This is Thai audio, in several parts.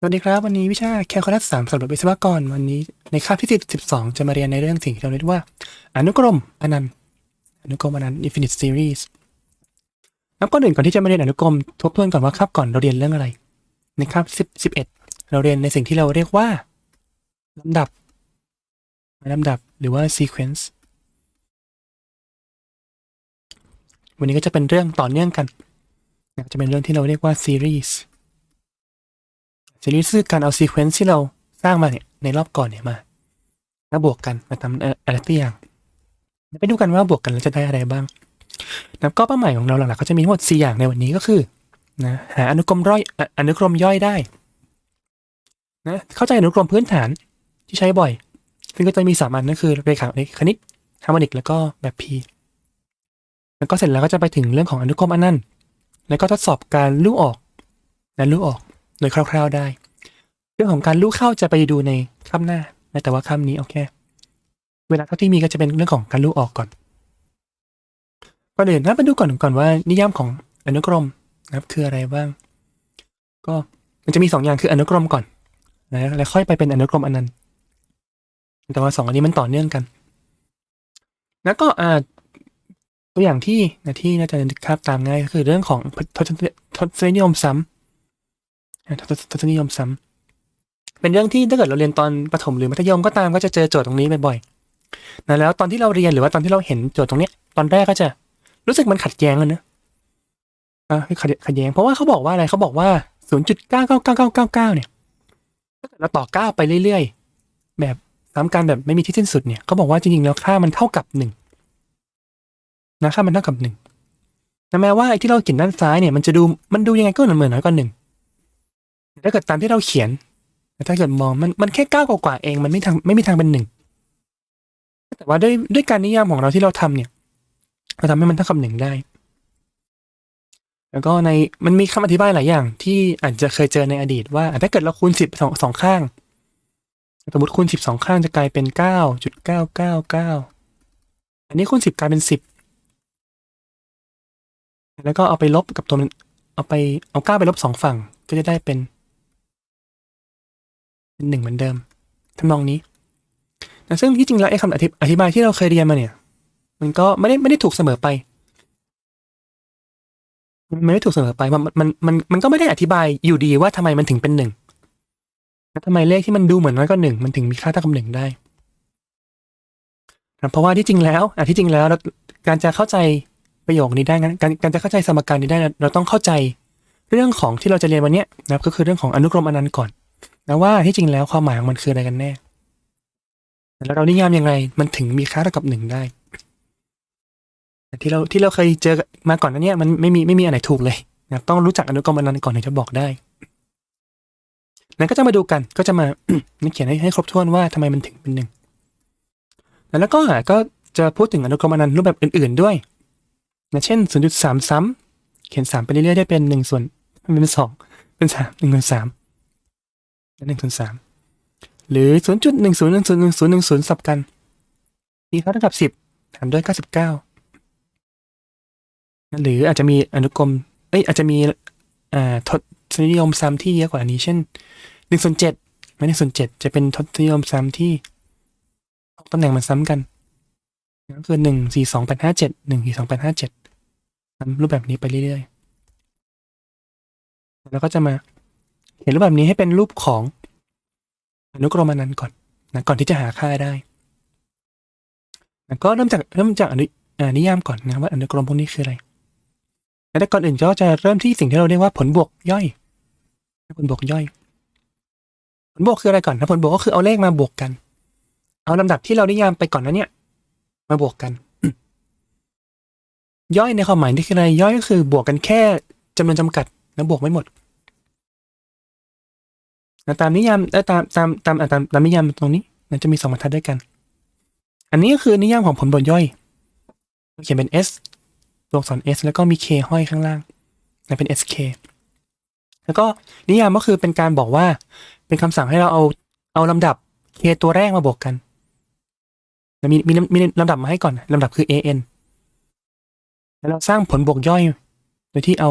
สวัสดีครับ วันนี้วิชาแคลคูลัสสามสำหรับวิศวกร วันนี้ในคาบที่สิบสองจะมาเรียนในเรื่องสิ่งที่เราเรียกว่า อนุกรมอนันต์อนุกรมอนันต์ infinite series นับก่อนอื่นก่อนที่จะมาเรียนอนุกรมทบทวนก่อนว่าคาบก่อนเราเรียนเรื่องอะไร ในคาบสิบสิบเอ็ดเราเรียนในสิ่งที่เราเรียกว่าลำดับลำดับหรือว่า sequence วันนี้ก็จะเป็นเรื่องต่อเนื่องกันจะเป็นเรื่องที่เราเรียกว่า series ซีรีส์คือการเอาซีเควนซ์ที่เราสร้างมาเนี่ยในรอบก่อนเนี่ยมาแล้วบวกกันมาทำอะไรตัวอย่างไปดูกันว่าบวกกันแล้วจะได้อะไรบ้างนะก็เป้าหมายของเราหลักๆก็จะมีทั้งหมด 4 อย่างในวันนี้ก็คือนะหาอนุกรมย่อยอนุกรมย่อยได้นะเข้าใจอนุกรมพื้นฐานที่ใช้บ่อย ซึ่งก็จะมีสามอันนั่นคือเรขาคณิตฮาร์โมนิกแล้วก็แบบ P แล้วก็เสร็จแล้วก็จะไปถึงเรื่องของอนุกรมอันนั้นต์แล้วก็ทดสอบการลู่ออกและลู่ออก โดยคร่าว ๆได้ เรื่องของการลู่เข้าจะไปดูในข้าหน้า แต่ว่าข้านี้โอเค เวลาเท่าที่มีก็จะเป็นเรื่องของการลู่ออกก่อนก่อนอื่นนะไปดูก่อนก่อนว่า นิยามของอนุกรมนะครับ คืออะไรบ้าง ก็มันจะมีสองอย่างคืออนุกรมก่อนนะแล้วค่อยไปเป็นอนุกรมอันนั้นต์แต่ว่าสองอันนี้มันต่อเนื่องกัน แล้วก็อ่าตัวอย่างที่นะที่น่าจะคาบตามง่ายก็คือเรื่องของทศนิยมซ้ำ ทศทศนิยมซ้ำเป็นเรื่องที่ถ้าเกิดเราเรียนตอนประถมหรือมัธยมก็ตามก็จะเจอโจทย์ตรงนี้บ่อยๆนะแล้วตอนที่เราเรียนหรือว่าตอนที่เราเห็นโจทย์ตรงเนี้ย ตอนแรกก็จะรู้สึกมันขัดแย้งกันนะอะขัดขัดแย้งเพราะว่าเขาบอกว่าอะไรเขาบอกว่า0.99999เนี่ยถ้าเกิดเราต่อเก้าไปเรื่อยๆ แบบซ้ำกันแบบไม่มีที่สิ้นสุดเนี่ยเขาบอกว่าจริงๆแล้วค่ามันเท่ากับหนึ่งนะค่ามันเท่ากับหนึ่งนะแม้ว่าไอ้ที่เราเขียนด้านซ้ายเนี่ยมันจะดูมันดูยังไงก็เหมือนเหมือนน้อยกว่าหนึ่ง ถ้าเกิดตามที่เราเขียนถ้าเกิดมองมันมันแค่เก้ากว่าเอง มันไม่ทางไม่มีทางเป็นหนึ่งแต่ว่าด้วยด้วยการนิยามของเราที่เราทำเนี่ยเราทำให้มันเท่ากับหนึ่งได้ แล้วก็ในมันมีคำอธิบายหลายอย่าง ที่อาจจะเคยเจอในอดีตว่าถ้าเกิดเราคูณสิบสองสองข้างสมมติคูณสิบสองข้างจะกลายเป็นเก้าจุดเก้าเก้าเก้าอันนี้คูณสิบกลายเป็นสิบแล้วก็เอาไปลบกับตัวมันเอาไปเอาเก้าไปลบสองฝั่งก็จะได้เป็น เป็นหนึ่งเหมือนเดิมทำนองนี้นะซึ่งที่จริงแล้วไอ้คำอธิอธิบายที่เราเคยเรียนมาเนี่ย มันก็ไม่ได้ไม่ได้ถูกเสมอไป มันไม่ได้ถูกเสมอไป มันมันมันมันก็ไม่ได้อธิบายอยู่ดีว่าทำไมมันถึงเป็นหนึ่งแล้วทำไมเลขที่มันดูเหมือนน้อยกว่าหนึ่งมันถึงมีค่าเท่ากับหนึ่งได้นะเพราะว่าที่จริงแล้วอะที่จริงแล้วการจะเข้าใจประโยคนี้ได้งั้นการการจะเข้าใจสมการนี้ได้ เราต้องเข้าใจเรื่องของที่เราจะเรียนวันนี้นะครับ ก็คือเรื่องของอนุกรมอนันต์ก่อน นะว่าที่จริงแล้วความหมายของมันคืออะไรกันแน่ แล้วเรานิยามยังไงมันถึงมีค่าเท่ากับหนึ่งได้ที่เราที่เราเคยเจอมาก่อนนั้นเนี่ยมันไม่มีไม่มีอันไหนถูกเลยนะต้องรู้จักอนุกรมอนันต์ก่อนถึงจะบอกได้นั้นก็จะมาดูกันก็จะมาเขียนให้ให้ครบถ้วนว่าทำไมมันถึงเป็นหนึ่งแล้วก็ก็จะพูดถึงอนุกรมอนันต์รูปแบบอื่น ๆด้วยนะเช่น 0.3 ซ้ำเขียน3ไปเรื่อยๆได้เป็น1ส่วนเป็นสองเป็น3 1ส่วน3 และ1ส่วน3หรือ0.10101010สับกันมีค่าเท่ากับ10หารด้วย99หรืออาจจะมีอนุกรมเอ้ยอาจจะมีอ่าทศนิยมซ้ำที่เยอะกว่านี้เช่น1ส่วน7ไม่1ส่วน7จะเป็นทศนิยมซ้ำที่ตำแหน่งมันซ้ำกันก็คือ1 4 2 8 5 7 1 4 2 8 5 7ทำรูปแบบนี้ไปเรื่อยๆ แล้วก็จะมา เห็นรูปแบบนี้ให้เป็นรูปของอนุกรมอนันต์ก่อนนะก่อนที่จะหาค่าได้นะก็เริ่มจากเริ่มจากอนุอนิยามก่อนนะว่าอนุกรมพวกนี้คืออะไรแต่ก่อนอื่นก็จะเริ่มที่สิ่งที่เราเรียกว่าผลบวกย่อย ผลบวกย่อย ผลบวกคืออะไรก่อนนะผลบวกก็คือเอาเลขมาบวกกัน เอาลำดับที่เรานิยามไปก่อนนั้นเนี่ย มาบวกกัน ย่อยในความหมายนี่คืออะไรย่อยก็คือบวกกันแค่จำนวนจำกัดแล้วบวกไม่หมด นะตามนิยามตามตามตามตามตามนิยามตรงนี้มันจะมีสองบรรทัดด้วยกัน อันนี้ก็คือนิยามของผลบวกย่อย เขียนเป็น s ตัวอักษร s แล้วก็มี k ห้อยข้างล่างนะเป็น sk แล้วก็นิยามก็คือเป็นการบอกว่าเป็นคำสั่งให้เราเอาเอาลำดับ k ตัวแรกมาบวกกันมีมีมีลำดับมาให้ก่อนลำดับคือ an แล้วเราสร้างผลบวกย่อย โดยที่เอา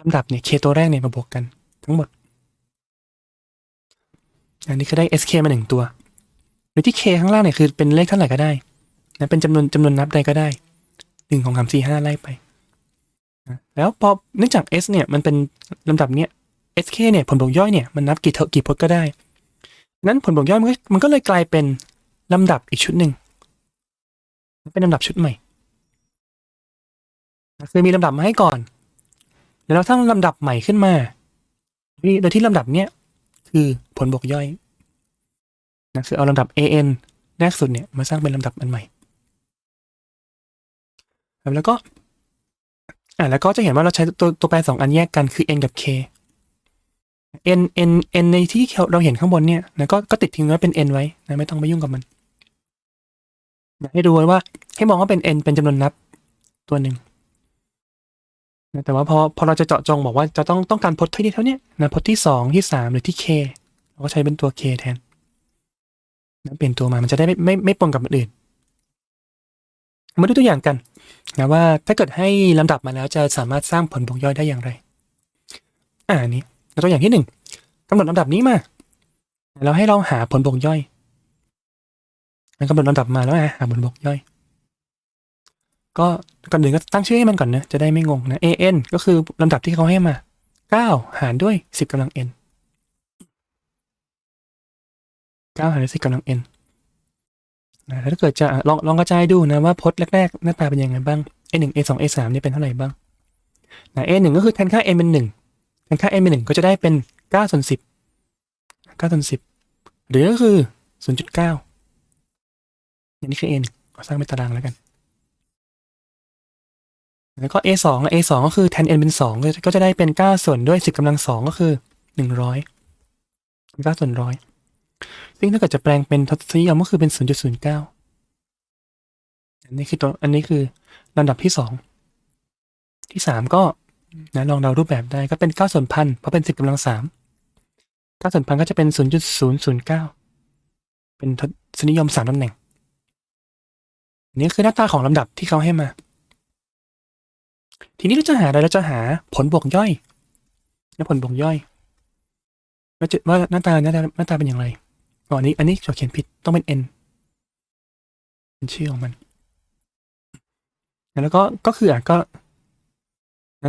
ลำดับเนี่ย k ตัวแรกเนี่ยมาบวกกันทั้งหมด อันนี้คือได้ sk มาหนึ่งตัว โดยที่ k ข้างล่างเนี่ยคือเป็นเลขเท่าไหร่ก็ได้นะเป็นจำนวนจำนวนนับใดก็ได้หนึ่งของสามสี่ห้าไล่ไปนะแล้วพอเนื่องจาก s เนี่ยมันเป็นลำดับเนี้ย sk เนี่ยผลบวกย่อยเนี่ยมันนับกี่เท่ากี่พจน์ก็ได้ นั้นผลบวกย่อยมันก็มันก็เลยกลายเป็นลำดับอีกชุดหนึ่งเป็นลำดับชุดใหม่คือมีลำดับมาให้ก่อน แล้วเราสร้างลำดับใหม่ขึ้นมา โดยที่ลำดับเนี้ยคือ ผลบวกย่อยนะคือเอาลำดับ an แรกสุดเนี่ยมาสร้างเป็นลำดับอันใหม่แล้วก็อ่าแล้วก็จะเห็นว่าเราใช้ตัวตัวแปรสองอันแยกกันคือ n กับ k n n n ในที่เราเห็นข้างบนเนี่ยนะก็ก็ติดทิ้งไว้เป็น n ไว้นะไม่ต้องไปยุ่งกับมันอยากให้ดูว้ว่าให้มองว่าเป็น n เป็นจำนวนนับตัวหนึ่งแต่ว่าพอพอเราจะเจาะจงบอกว่าจะต้องต้องการพจน์ที่เท่านี้นะพจน์ที่สองที่สามหรือที่ k เราก็ใช้เป็นตัว k แทนนะเปลี่ยนตัวมา มันจะได้ไม่ไม่ไม่ปนกับอันอื่น มาดูตัวอย่างกันนะว่าถ้าเกิดให้ลำดับมาแล้วจะสามารถสร้างผลบวกย่อยได้อย่างไร อ่านี้ตัวอย่างที่หนึ่งกำหนดลำดับนี้มาแล้วให้เราหาผลบวกย่อยกำหนดลำดับมาแล้วหาผลบวกย่อย ก็ก่อนอื่นก็ตั้งชื่อให้มันก่อนนะ จะได้ไม่งงนะ an ก็คือลำดับที่เขาให้มาเก้าหารด้วยสิบกำลัง n เก้าหารด้วยสิบกำลัง n นะถ้าเกิดจะลองลองกระจายดูนะว่าพจน์แรกๆหน้าตาเป็นยังไงบ้าง a หนึ่ง a สอง a สามนี่เป็นเท่าไหร่บ้างนะ a หนึ่งก็คือแทนค่า n เป็นหนึ่งแทนค่า n เป็นหนึ่งก็จะได้เป็นเก้าส่วนสิบเก้าส่วนสิบหรือก็คือศูนย์จุดเก้านี่คือ a ขอสร้างเป็นตารางแล้วกัน แล้วก็ a สอง a สองก็คือแทน n เป็นสองก็จะได้เป็นเก้าส่วนด้วยสิบกำลังสองก็คือหนึ่งร้อยเก้าส่วนร้อย ซึ่งถ้าเกิดจะแปลงเป็นทศนิยมก็คือเป็นศูนย์จุดศูนย์เก้าอันนี้คือตัวอันนี้คือลำดับที่สองที่สามก็นะลองเดารูปแบบได้ก็เป็นเก้าส่วนพันเพราะเป็นสิบกำลังสามเก้าส่วนพันก็จะเป็นศูนย์จุดศูนย์ศูนย์เก้าเป็นทศนิยมสามตำแหน่งนนี้คือหน้าตาของลำดับที่เขาให้มา ทีนี้เราจะหาอะไรเราจะหาผลบวกย่อย และผลบวกย่อยว่าหน้าตาหน้าตาหน้าตาเป็นอย่างไร อ๋ออันนี้ อันนี้เขียนผิดต้องเป็น n เป็นชื่อของมัน แล้วก็ก็คืออะก็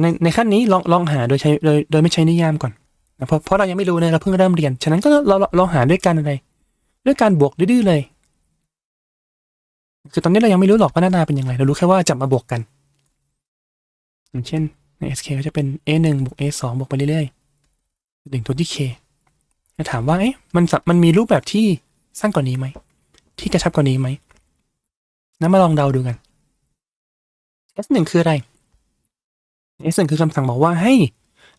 ในในขั้นนี้ลองลองหาโดยใช้โดยโดยไม่ใช้นิยามก่อนนะเพราะเพราะเรายังไม่รู้เนี่ยเราเพิ่งเริ่มเรียน ฉะนั้นก็เราเราหาด้วยการอะไร ด้วยการบวกดื้อๆเลย คือตอนนี้เรายังไม่รู้หรอกว่าหน้าตาเป็นยังไง เรารู้แค่ว่าจับมาบวกกัน อย่างเช่นใน SK ก็จะเป็น A 1 บวก A 2 บวกไปเรื่อยๆถึงตัวที่ K จะถามว่าเอ๊ะมันมันมีรูปแบบที่สั้นกว่านี้ไหม ที่กระชับกว่านี้ไหมนั้นมาลองเดาดูกัน S 1 คืออะไร S 1 คือคำสั่งบอกว่าให้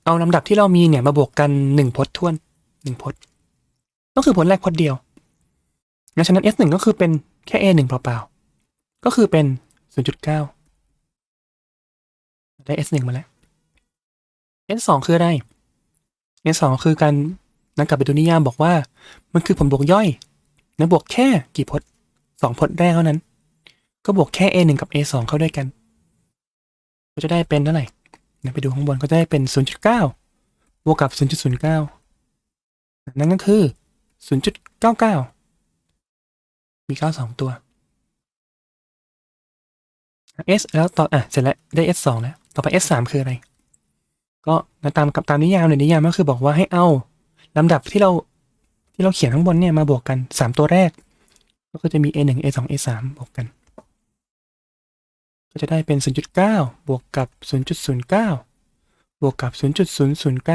เอาลำดับที่เรามีเนี่ยมาบวกกันหนึ่งพจน์ท้วนหนึ่งพจน์ ก็คือพจน์แรกพจน์เดียวงั้นฉะนั้น S 1 ก็คือเป็นแค่ A 1 เปล่าๆ ก็คือเป็น 0.9 ได้ S 1 มาแล้ว S 2 คืออะไร S 2 คือการ นักกลับไปดูนิยามบอกว่า มันคือผลบวกย่อยนะบวกแค่กี่พจน์สองพจน์แรกเท่านั้น ก็บวกแค่ a 1กับ a 2เข้าด้วยกัน ก็จะได้เป็นเท่าไหร่นะไปดูข้างบนก็จะได้เป็น 0.9 บวกกับ 0.09 นั่นก็คือ 0.99 มี 92 ตัว S แล้วต่ออะเสร็จแล้วได้ S 2แล้ว ต่อไป S 3คืออะไร ก็ตามกับตามนิยามเลยนิยามก็คือบอกว่าให้เอา ลำดับที่เราที่เราเขียนข้างบนเนี่ยมาบวกกันสามตัวแรก ก็จะมี a 1 a 2 a 3บวกกัน ก็จะได้เป็น 0.9 บวกกับ 0.09 บวกกับ 0.009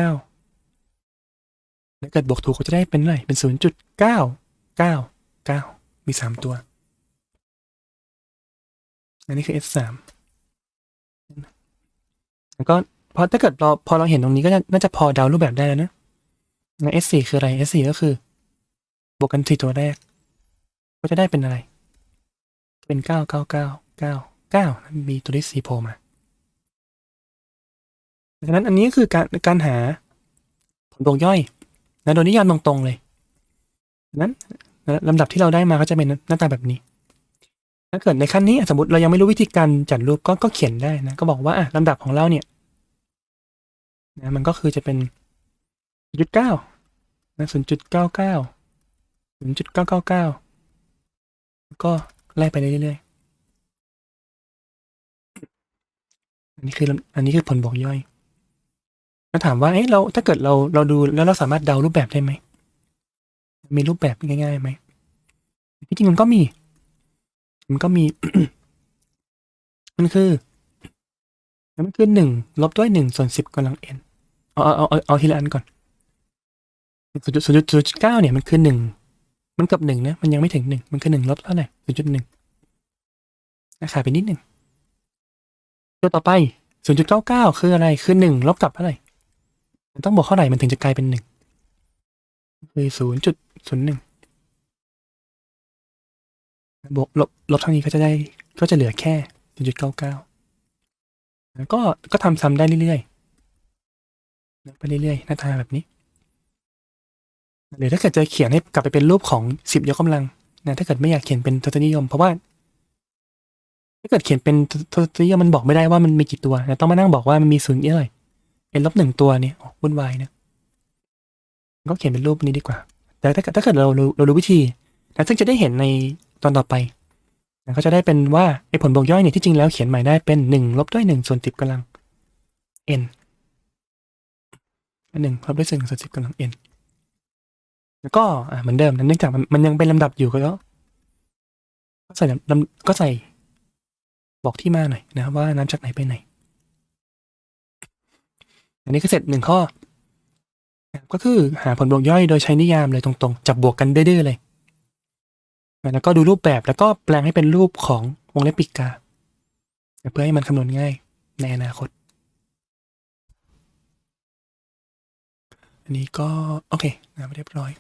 แล้วเกิดบวกถูกก็จะได้เป็นอะไรเป็น 0.999 มีสามตัว อันนี้คือ S 3แล้วก็พอถ้าเกิดเราพอเราเห็นตรงนี้ก็น่าจะพอเดารูปแบบได้แล้วนะ S4 คืออะไร S4 ก็คือ บวกกันสี่ตัวแรก ก็จะได้เป็นอะไร เป็นเก้าเก้าเก้าเก้าเก้ามีตัวเลขสี่โผล่มาดังนั้นอันนี้คือการการหาผลบวกย่อยนะโดยนิยามตรงๆเลยนั้นลำดับที่เราได้มาก็จะเป็นหน้าตาแบบนี้ ถ้าเกิดในขั้นนี้สมมติเรายังไม่รู้วิธีการจัดรูปก็ก็เขียนได้นะ ก็บอกว่าอะลำดับของเราเนี่ยนะมันก็คือจะเป็นจุดเก้า นะศูนย์จุดเก้าเก้าศูนย์จุดเก้าเก้าเก้าก็ไล่ไปเรื่อยๆ อันนี้คืออันนี้คือผลบวกย่อยแล้วถามว่าเอ๊ะเราถ้าเกิดเราเราดูแล้วเราสามารถเดารูปแบบได้ไหม มีรูปแบบง่ายๆไหมที่จริงมันก็มี มันก็มี มันคือมันคือหนึ่งลบด้วยหนึ่งส่วนสิบกำลังเอาเอาเอาเอาเอาทีละอันก่อน ศูนย์จุดศูนย์จุดศูนย์จุดเก้าเนี่ยมันคือหนึ่งมันเกับหนึ่งนะมันยังไม่ถึงหนึ่งมันคือหนึ่งลบเท่าไหร่ศูนย์จุดหนึ่งนะขายไปนิดหนึ่งตัวต่อไปศูนย์จุดเก้าเก้าคืออะไรคือหนึ่งลบกับเท่าไหร่มันต้องบอกเท่าไหร่มันถึงจะกลายเป็นหนึ่งคือศูนย์จุดศูนย์หนึ่งบวกลบลบเท่านี้ก็จะได้ก็จะเหลือแค่ศูนย์จุดเก้าเก้าก็ก็ทำซ้ำได้เรื่อยๆไปเรื่อยๆหน้าตาแบบนี้ หรือถ้าเกิดจะเขียนให้กลับไปเป็นรูปของสิบยกกำลังนะถ้าเกิดไม่อยากเขียนเป็นทศนิยม เพราะว่า ถ้าเกิดเขียนเป็นทศนิยมมันบอกไม่ได้ว่ามันมีกี่ตัวนะต้องมานั่งบอกว่ามันมีศูนย์เยอะเลยเป็นลบหนึ่งตัวเนี่ยวุ่นวายนะก็เขียนเป็นรูปนี้ดีกว่า แต่ถ้าเกิดถ้าเกิดเราเรารู้วิธีนะซึ่งจะได้เห็นในตอนต่อไปนะก็จะได้เป็นว่าไอ้ผลบวกย่อยเนี่ยที่จริงแล้วเขียนใหม่ได้เป็นหนึ่งลบด้วยหนึ่งส่วนสิบกำลัง n หนึ่งลบด้วยหนึ่งส่วนสิบกำลัง n แล้วก็อ่าเหมือนเดิมนเนื่องจากมันมันยังเป็นลำดับอยู่ก็ก็ใส่ลำก็ใส่บอกที่มาหน่อยนะว่าน้ำจากไหนไปไหน อันนี้ก็เสร็จหนึ่งข้อ ก็คือหาผลบวกย่อยโดยใช้นิยามเลยตรงๆ จับบวกกันดื้อๆเลย แล้วก็ดูรูปแบบแล้วก็แปลงให้เป็นรูปของวงเล็บปิกกา เพื่อให้มันคำนวณง่ายในอนาคต อันนี้ก็ โอเคนะเรียบร้อย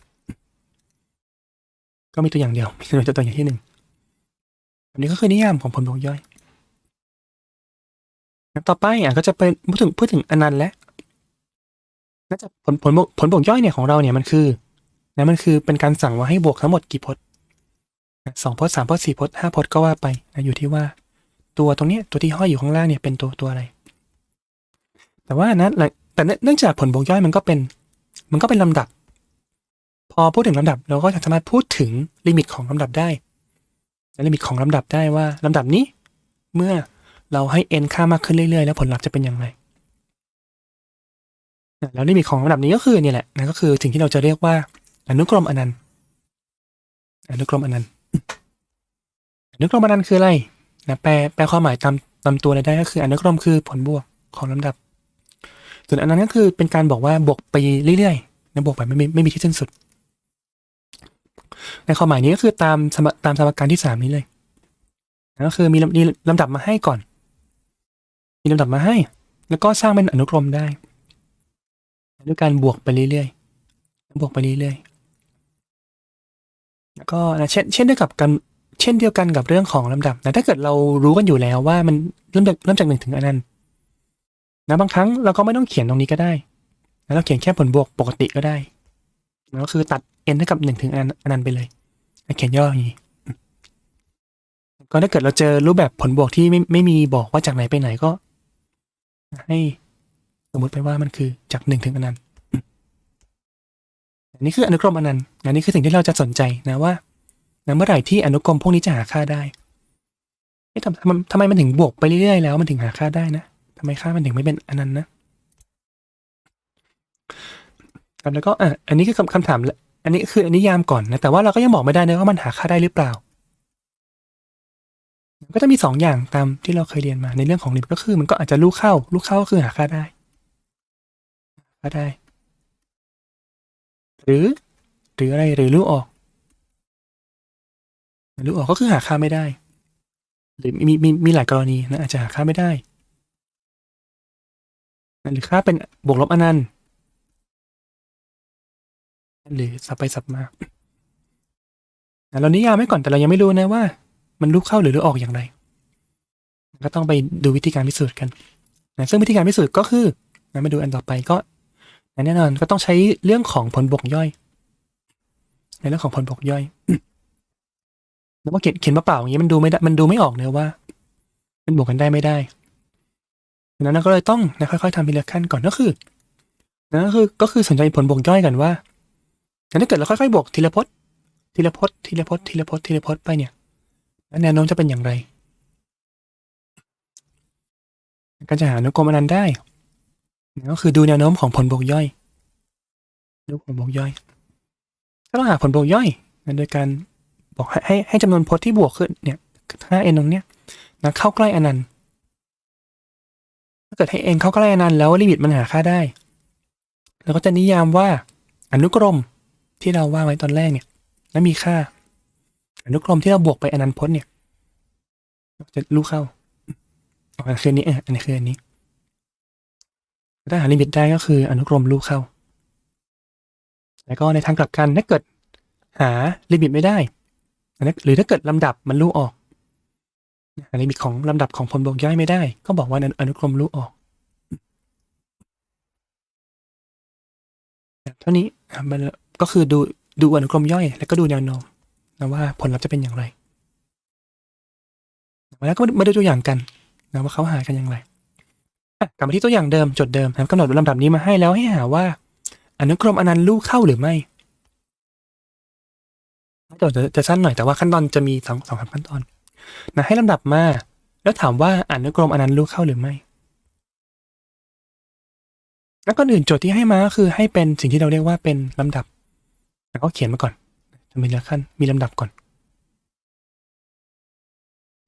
ก็มีตัวอย่างเดียว มีตัวอย่างที่หนึ่งอันนี้ก็คือนิยามของผลบวกย่อย ต่อไปอะก็จะเป็นพูดถึงพูดถึงอนันต์และน่าจะผลผลบวกผลบวกย่อยเนี่ยของเราเนี่ยมันคือนะมันคือเป็นการสั่งว่าให้บวกทั้งหมดกี่พจน์สองพจน์สามพจน์สี่พจน์ห้าพจน์ก็ว่าไปนะอยู่ที่ว่า ตัวตรงเนี้ยตัวที่ห้อยอยู่ข้างล่างเนี่ยเป็นตัวตัวอะไร แต่ว่านะแต่เนื่องจากผลบวกย่อยมันก็เป็น มันก็เป็นลำดับ พอพูดถึงลำดับเราก็จะสามารถพูดถึงลิมิตของลำดับได้ลิมิตของลำดับได้ว่าลำดับนี้ เมื่อเราให้ n ค่ามากขึ้นเรื่อยๆ แล้วผลลัพธ์จะเป็นอย่างไรแล้วลิมิตของระดับนี้ก็คือเนี่ยแหละนะก็คือสิ่งที่เราจะเรียกว่า อนุกรมอนันต์อนุกรมอนันต์อนุกรมอนันต์คืออะไรนะแปลแปลความหมายตามตามตัวเลยได้ก็คืออนุกรมคือผลบวกของลำดับ ส่วนอนันต์ก็คือเป็นการบอกว่าบวกไปเรื่อยๆนะบวกไปไม่มีไม่มีที่สิ้นสุด ในความหมายนี้ก็คือตามตามสมการที่สามนี้เลยก็คือมีลำดับมาให้ก่อน มีลำดับมาให้ แล้วก็สร้างเป็นอนุกรมได้ด้วยการบวกไปเรื่อยๆ บวกไปเรื่อยๆ แล้วก็นะเช่นเช่นเดียวกับกันเช่นเดียวกันกับเรื่องของลำดับนะถ้าเกิดเรารู้กันอยู่แล้วว่ามันเริ่มจากเริ่มจากหนึ่งถึงอนันนั้นะบางครั้งเราก็ไม่ต้องเขียนตรงนี้ก็ได้แล้วเราเขียนแค่ผลบวกปกติก็ได้ ก็คือตัด n เท่ากับหนึ่งถึงอนันนั้นไปเลยเขียนย่ออย่างนี้ก็ถ้าเกิดเราเจอรูปแบบผลบวกที่ไม่ไม่มีบอกว่าจากไหนไปไหนก็ ให้สมมติไปว่ามันคือจากหนึ่งถึงอนันต์อันนี้คืออนุกรมอนันต์อันนี้คือสิ่งที่เราจะสนใจนะว่าเมื่อไหร่ที่อนุกรมพวกนี้จะหาค่าได้ทำทำไมมันถึงบวกไปเรื่อยๆแล้วมันถึงหาค่าได้นะทำไมค่ามันถึงไม่เป็นอนันต์นะ แล้วก็อะอันนี้คือคำถาม อันนี้คืออนิยามก่อนนะ แต่ว่าเราก็ยังบอกไม่ได้นะว่ามันหาค่าได้หรือเปล่า ก็จะมีสองอย่างตามที่เราเคยเรียนมาในเรื่องของลิมิตก็คือ มันก็อาจจะลูกเข้า ลูกเข้าก็คือหาค่าได้ค่าได้ หรือหรืออะไรหรือลูกออกลูกออกก็คือหาค่าไม่ได้ หรือมีมีมีหลายกรณีนะอาจจะหาค่าไม่ได้หรือค่าเป็นบวกลบอนันต์ หรือสับไปสับมาเรานิยามไว้ก่อนแต่เรายังไม่รู้นะว่า มันลุกเข้าหรือลุกออกอย่างไร ก็ต้องไปดูวิธีการพิสูจน์กันนะซึ่งวิธีการพิสูจน์ก็คือนะมาดูอันต่อไปก็แน่นอนก็ต้องใช้เรื่องของผลบวกย่อย ในเรื่องของผลบวกย่อยแล้วพอเขียนเขียนมาเปล่าอย่างนี้มันดูไม่ได้มันดูไม่ออกเนอะว่า มันบวกกันได้ไม่ได้ดังนั้นก็เลยต้องนะค่อยๆทำทีละขั้นก่อนก็คือนะก็คือก็คือสนใจผลบวกย่อยกันว่า ถ้าเกิดเราค่อยๆบวกทีละพจน์ทีละพจน์ทีละพจน์ทีละพจน์ทีละพจน์ไปเนี่ยแล้วแนวโน้มจะเป็นอย่างไรการจะหาอนุกรมอนันต์ได้ก็คือดูแนวโน้มของผลบวกย่อย ดูผลบวกย่อยก็ต้องหาผลบวกย่อยโดยการบอกให้ให้ให้จำนวนพจน์ที่บวกขึ้นเนี่ยค่า n ตรงเนี้ยนะเข้าใกล้อนันต์ถ้าเกิดให้ n เข้าใกล้อนันต์แล้วลิมิตมันหาค่าได้ เราก็จะนิยามว่าอนุกรม ที่เราว่าไว้ตอนแรกเนี่ยแล้วมีค่า อนุกรมที่เราบวกไปอนันต์พจน์เนี่ย จะรู้เข้าอันคืออันนี้อันนี้คืออันนี้ถ้าหาลิมิตได้ก็คืออนุกรมรู้เข้า แล้วก็ในทางกลับกันถ้าเกิดหาลิมิตไม่ได้ หรือถ้าเกิดลำดับมันรู้ออกหาลิมิตของลำดับของผลบวกย่อยไม่ได้ ก็บอกว่าอนุกรมรู้ออก เท่านี้มัน ก็คือดูดูอนุกรมย่อย แล้วก็ดูแนวโน้มนะว่าผลลัพธ์จะเป็นอย่างไรแล้วก็มาดูตัวอย่างกันนะว่าเขาหากันอย่างไรกลับมาที่ตัวอย่างเดิมจดเดิมนะกำหนดลำดับนี้มาให้แล้วให้หาว่า อนุกรมอนันต์ลูกเข้าหรือไม่โจทย์จะจะสั้นหน่อยแต่ว่าขั้นตอนจะมีสองสองขั้นตอนนะให้ลำดับมา แล้วถามว่าอนุกรมอนันต์ลูกเข้าหรือไม่ แล้วก็อื่นโจทย์ที่ให้มาก็คือให้เป็นสิ่งที่เราเรียกว่าเป็นลำดับ แล้วก็เขียนมาก่อนจะมีละขั้นมีลำดับก่อน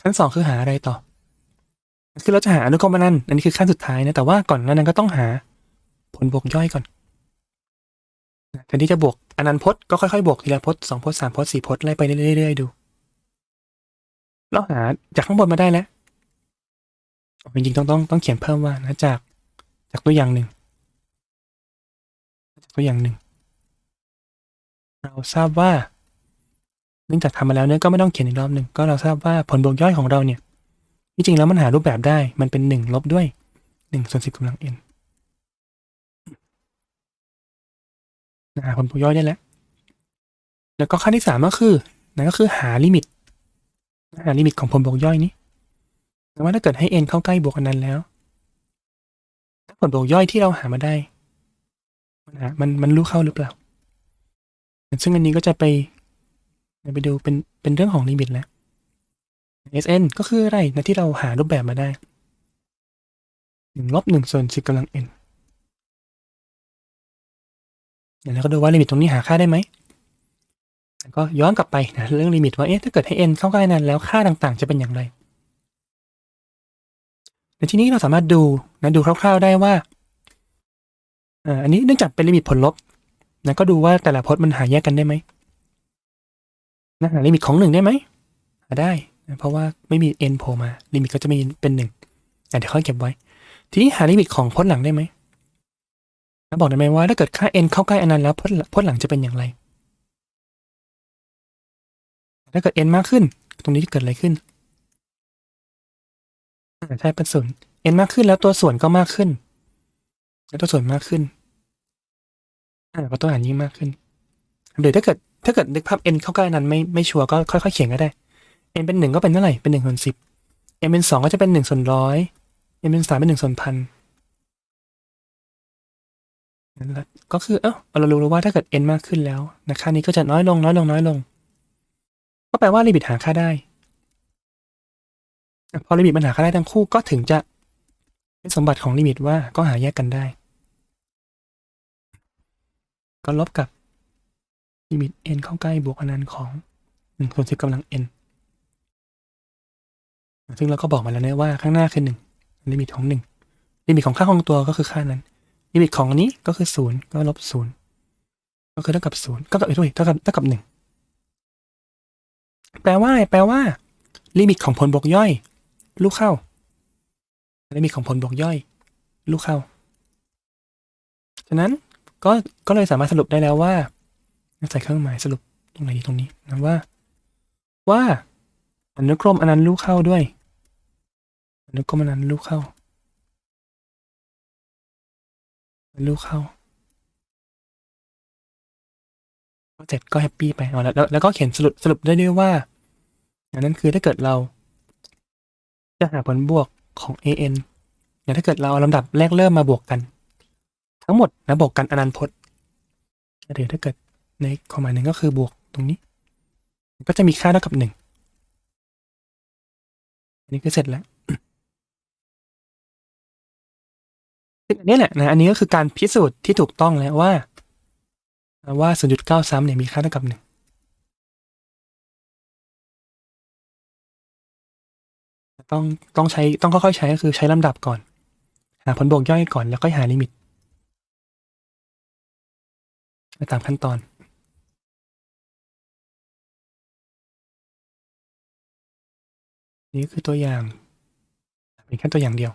ขั้นสองคือหาอะไรต่อ คือเราจะหาอนุกรมอนันต์อันนี้คือขั้นสุดท้ายนะ แต่ว่าก่อนนานั้นก็ต้องหาผลบวกย่อยก่อนแทนที่จะบวกอนันต์พจน์ก็ค่อยๆบวกทีละพจน์สองพจน์สามพจน์สี่พจน์ไล่ไปเรื่อยๆดูเราหาจากข้างบนมาได้แล้วจริงๆต้องต้องต้องเขียนเพิ่มว่านะจากจากตัวอย่างหนึ่งจากตัวอย่างหนึ่ง เราทราบว่า เนื่องจากทำมาแล้วเนี่ยก็ไม่ต้องเขียนอีกรอบหนึ่งก็เราทราบว่าผลบวกย่อยของเราเนี่ยที่จริงแล้วมันหารูปแบบได้มันเป็นหนึ่งลบด้วยหนึ่งส่วนสิบกำลัง n นะหาผลบวกย่อยได้แล้ว แล้วก็ขั้นที่สามก็คือนั่นก็คือหาลิมิต หาลิมิตของผลบวกย่อยนี้ว่าถ้าเกิดให้ n เข้าใกล้บวกอันนั้นแล้วผลบวกย่อยที่เราหามาได้ มันมันมันรู้เข้าหรือเปล่า ซึ่งอันนี้ก็จะไปไปดูเป็นเป็นเรื่องของลิมิตแล้ว Sn ก็คืออะไรนะที่เราหารูปแบบมาได้หนึ่งลบหนึ่งส่วนสิบกำลัง n เดี๋ยวเราก็ดูว่าลิมิตตรงนี้หาค่าได้ไหมก็ย้อนกลับไปนะเรื่องลิมิตว่าเอ๊ะถ้าเกิดให้ n เข้าใกล้นั้นแล้วค่าต่างๆ จะเป็นอย่างไร ในที่นี้เราสามารถดูนะดูคร่าว ๆได้ว่าอ่าอันนี้เนื่องจากเป็นลิมิตผลลบ นะก็ดูว่าแต่ละพจน์มันหาแยกกันได้ไหมนะหาลิมิตของหนึ่งได้ไหมหาได้นะเพราะว่าไม่มี n โผล่มา ลิมิตก็จะมีเป็นหนึ่งแต่เดี๋ยวค่อยเก็บไว้ ทีนี้หาลิมิตของพจน์หลังได้ไหมแล้วบอกได้ไหมว่าถ้าเกิดค่า n เข้าใกล้อันนั้นแล้วพจน์พจน์หลังจะเป็นอย่างไร ถ้าเกิด n มากขึ้น ตรงนี้จะเกิดอะไรขึ้นใช่เป็นศูนย์ n มากขึ้นแล้วตัวส่วนก็มากขึ้น แล้วตัวส่วนมากขึ้น อ่าก็ตัวอ่านยิ่งมากขึ้น หรือถ้าเกิด ถ้าเกิดนึกภาพ n เข้าใกล้นั้นไม่ไม่ชัวร์ก็ค่อยๆเขียนก็ได้ n เป็นหนึ่งก็เป็นเท่าไหร่เป็นหนึ่งส่วนสิบ n เป็นสองก็จะเป็นหนึ่งส่วนร้อย n เป็นสามเป็นหนึ่งส่วนพันนั่นแหละก็คือเอ้าเรารู้แล้วว่าถ้าเกิด n มากขึ้นแล้วนะค่านี้ก็จะน้อยลงน้อยลงน้อยลง ก็แปลว่าลิมิตหาค่าได้ พอลิมิตมันหาค่าได้ทั้งคู่ก็ถึงจะเป็นสมบัติของลิมิตว่าก็หาแยกกันได้ ก็ลบกับลิมิต n เข้าใกล้บวกอนันต์ของหนึ่งส่วนสิบกำลัง n ซึ่งเราก็บอกมาแล้วนะว่าข้างหน้าคือหนึ่งลิมิตของหนึ่งลิมิตของค่าของตัวก็คือค่านั้น ลิมิตของอันนี้ก็คือศูนย์ก็ลบศูนย์ก็คือเท่ากับศูนย์ก็กับด้วยเท่ากับเท่ากับหนึ่งแปลว่า แปลว่า ลิมิตของผลบวกย่อย ลูกเข้า ลิมิตของผลบวกย่อย ลูกเข้า ฉะนั้น ก็ก็เลยสามารถสรุปได้แล้วว่าใส่เครื่องหมายสรุปตรงไหนดีตรงนี้นะว่า ว่าอนุกรมอนันต์ลูกเข้าด้วยอนุกรมอนันต์ลูกเข้าลูกเข้าเสร็จก็แฮปปี้ไปอ๋อแล้วแล้วแล้วก็เขียนสรุปสรุปได้ด้วยว่าอันนั้นคือถ้าเกิดเรา จะหาผลบวกของ an อย่างถ้าเกิดเราเอาลำดับแรกเริ่มมาบวกกัน ทั้งหมดนะบวกกันอนันต์พจน์หรือถ้าเกิดในความหมายหนึ่งก็คือบวกตรงนี้ ก็จะมีค่าเท่ากับหนึ่งอันนี้คือเสร็จแล้วซึ่งอันนี้แหละนะอันนี้ก็คือการพิสูจน์ที่ถูกต้องแล้วว่า ว่า 0.9 ซ้ำเนี่ยมีค่าเท่ากับหนึ่งต้องต้องใช้ต้องค่อยๆใช้ก็คือใช้ลำดับก่อน หาผลบวกย่อยก่อนแล้วก็หาลิมิต ตามขั้นตอนนี่คือตัวอย่าง เป็นแค่ตัวอย่างเดียว